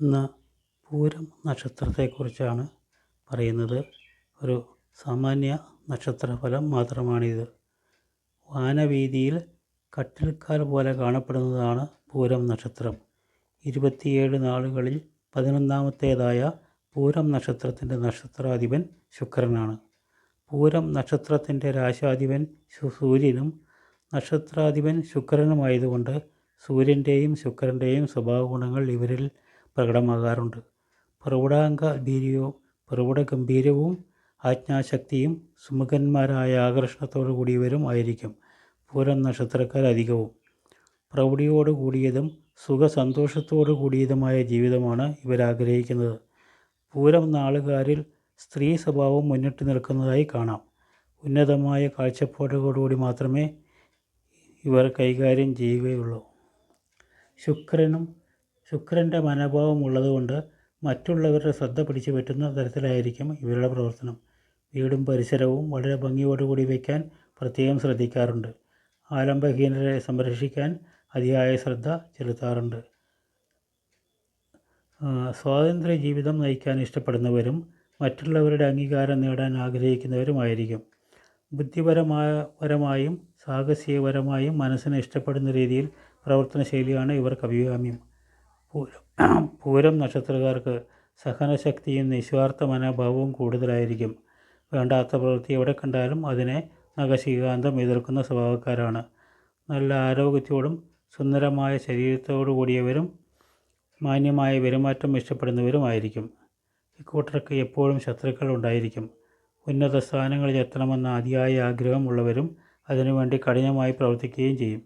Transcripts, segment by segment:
ഇന്ന് പൂരം നക്ഷത്രത്തെക്കുറിച്ചാണ് പറയുന്നത്. ഒരു സാമാന്യ നക്ഷത്രഫലം മാത്രമാണിത്. വാനവീതിയിൽ കട്ടിൽക്കാൽ പോലെ കാണപ്പെടുന്നതാണ് പൂരം നക്ഷത്രം. ഇരുപത്തിയേഴ് നാളുകളിൽ പതിനൊന്നാമത്തേതായ പൂരം നക്ഷത്രത്തിന്റെ നക്ഷത്രാധിപൻ ശുക്രനാണ്. പൂരം നക്ഷത്രത്തിന്റെ രാശാധിപൻ സൂര്യനും നക്ഷത്രാധിപൻ ശുക്രനുമായതുകൊണ്ട് സൂര്യന്റെയും ശുക്രന്റെയും സ്വഭാവ ഗുണങ്ങൾ ഇവരിൽ പ്രകടമാകാറുണ്ട്. പ്രൗഢ പ്രൗഢഗംഭീരവും ആജ്ഞാശക്തിയും സുമുഖന്മാരായ ആകർഷണത്തോടു കൂടിയവരും ആയിരിക്കും പൂരം നക്ഷത്രക്കാർ അധികവും. പ്രൗഢിയോടു കൂടിയതും സുഖസന്തോഷത്തോടു കൂടിയതുമായ ജീവിതമാണ് ഇവരാഗ്രഹിക്കുന്നത് പൂരം നാളുകാരിൽ സ്ത്രീ സ്വഭാവം മുന്നിട്ട് നിൽക്കുന്നതായി കാണാം. ഉന്നതമായ കാഴ്ചപ്പാടുകളോടുകൂടി മാത്രമേ ഇവർ കൈകാര്യം ചെയ്യുകയുള്ളൂ. ശുക്രനും ശുക്രന്റെ മനോഭാവം ഉള്ളതുകൊണ്ട് മറ്റുള്ളവരുടെ ശ്രദ്ധ പിടിച്ചു പറ്റുന്ന തരത്തിലായിരിക്കും ഇവരുടെ പ്രവർത്തനം. വീടും പരിസരവും വളരെ ഭംഗിയോടുകൂടി വയ്ക്കാൻ പ്രത്യേകം ശ്രദ്ധിക്കാറുണ്ട്. ആലംബഹീനരെ സംരക്ഷിക്കാൻ അതിയായ ശ്രദ്ധ ചെലുത്താറുണ്ട്. സ്വാതന്ത്ര്യ ജീവിതം നയിക്കാൻ ഇഷ്ടപ്പെടുന്നവരും മറ്റുള്ളവരുടെ അംഗീകാരം നേടാൻ ആഗ്രഹിക്കുന്നവരുമായിരിക്കും. ബുദ്ധിപരമായ പരമായും സാഹസികപരമായും മനസ്സിനെ ഇഷ്ടപ്പെടുന്ന രീതിയിൽ പ്രവർത്തന ശൈലിയാണ് ഇവർക്ക് അഭികാമ്യം. പൂരം. പൂരം നക്ഷത്രക്കാർക്ക് സഹനശക്തിയും നിസ്വാർത്ഥ മനോഭാവവും കൂടുതലായിരിക്കും. വേണ്ടാത്ത പ്രവൃത്തി എവിടെ കണ്ടാലും അതിനെ നഖശീകാന്തം എതിർക്കുന്ന സ്വഭാവക്കാരാണ്. നല്ല ആരോഗ്യത്തോടും സുന്ദരമായ ശരീരത്തോടു കൂടിയവരും മാന്യമായ പെരുമാറ്റം ഇഷ്ടപ്പെടുന്നവരുമായിരിക്കും ഇക്കൂട്ടർക്ക് എപ്പോഴും ശത്രുക്കൾ ഉണ്ടായിരിക്കും. ഉന്നത സ്ഥാനങ്ങളിൽ എത്തണമെന്ന അതിയായ ആഗ്രഹമുള്ളവരും അതിനുവേണ്ടി കഠിനമായി പ്രവർത്തിക്കുകയും ചെയ്യും.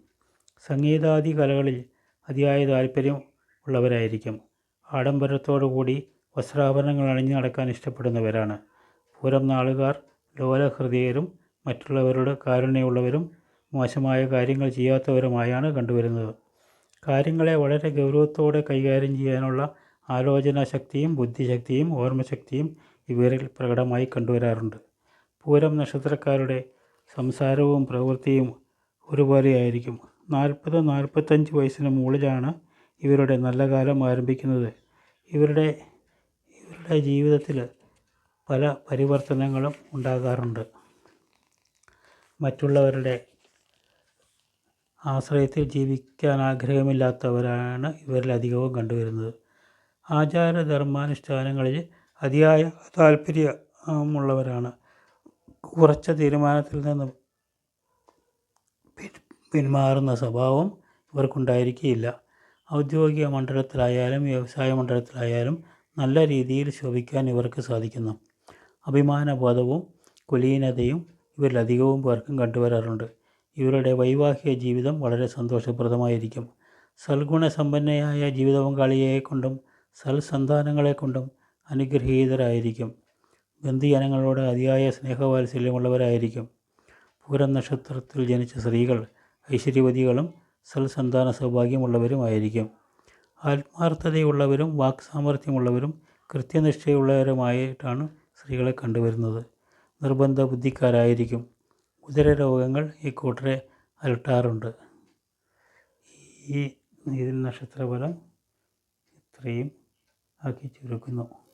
സംഗീതാദി കലകളിൽ അതിയായ താല്പര്യം ഉള്ളവരായിരിക്കും. ആഡംബരത്തോടുകൂടി വസ്ത്രാഭരണങ്ങൾ അണിഞ്ഞു നടക്കാൻ ഇഷ്ടപ്പെടുന്നവരാണ്. പൂരം നാളുകാർ ലോലഹൃദയരും മറ്റുള്ളവരുടെ കാരുണ്യമുള്ളവരും മോശമായ കാര്യങ്ങൾ ചെയ്യാത്തവരുമായാണ് കണ്ടുവരുന്നത്. കാര്യങ്ങളെ വളരെ ഗൗരവത്തോടെ കൈകാര്യം ചെയ്യാനുള്ള ആലോചനാ ശക്തിയും ബുദ്ധിശക്തിയും ഓർമ്മശക്തിയും ഇവരിൽ പ്രകടമായി കണ്ടുവരാറുണ്ട്. പൂരം നക്ഷത്രക്കാരുടെ സംസാരവും പ്രവൃത്തിയും ഒരുപോലെയായിരിക്കും. നാൽപ്പത് നാൽപ്പത്തഞ്ച് വയസ്സിന് മുകളിലാണ് ഇവരുടെ നല്ല കാലം ആരംഭിക്കുന്നത്. ഇവരുടെ ഇവരുടെ ജീവിതത്തിൽ പല പരിവർത്തനങ്ങളും ഉണ്ടാകാറുണ്ട്. മറ്റുള്ളവരുടെ ആശ്രയത്തിൽ ജീവിക്കാൻ ആഗ്രഹമില്ലാത്തവരാണ് ഇവരിലധികവും കണ്ടുവരുന്നത്. ആചാരധർമാനുഷ്ഠാനങ്ങളിൽ അതിയായ താല്പര്യമുള്ളവരാണ്. ഉറച്ച തീരുമാനത്തിൽ നിന്ന് പിന്മാറുന്ന സ്വഭാവം ഇവർക്കുണ്ടായിരിക്കുകയില്ല. ഔദ്യോഗിക മണ്ഡലത്തിലായാലും വ്യവസായ മണ്ഡലത്തിലായാലും നല്ല രീതിയിൽ ശോഭിക്കാൻ ഇവർക്ക് സാധിക്കുന്നു. അഭിമാനബോധവും കുലീനതയും ഇവരിലധികവും പേർക്കും കണ്ടുവരാറുണ്ട്. ഇവരുടെ വൈവാഹിക ജീവിതം വളരെ സന്തോഷപ്രദമായിരിക്കും. സൽഗുണസമ്പന്നയായ ജീവിത പങ്കാളിയെ കൊണ്ടും സൽസന്താനങ്ങളെ കൊണ്ടും അനുഗ്രഹീതരായിരിക്കും. ബന്ധുജനങ്ങളോട് അതിയായ സ്നേഹവാത്സല്യമുള്ളവരായിരിക്കും. പൂരം നക്ഷത്രത്തിൽ ജനിച്ച സ്ത്രീകൾ ഐശ്വര്യവതികളും സൽസന്താന സൗഭാഗ്യമുള്ളവരുമായിരിക്കും. ആത്മാർത്ഥതയുള്ളവരും വാക്സാമർഥ്യമുള്ളവരും കൃത്യനിഷ്ഠയുള്ളവരുമായിട്ടാണ് സ്ത്രീകളെ കണ്ടുവരുന്നത്. നിർബന്ധ ബുദ്ധിക്കാരായിരിക്കും. ഉദരരോഗങ്ങൾ ഈ കൂട്ടരെ അലട്ടാറുണ്ട്. ഈ ഇതിൽ നക്ഷത്രഫലം ഇത്രയും ആക്കി ചുരുക്കുന്നു.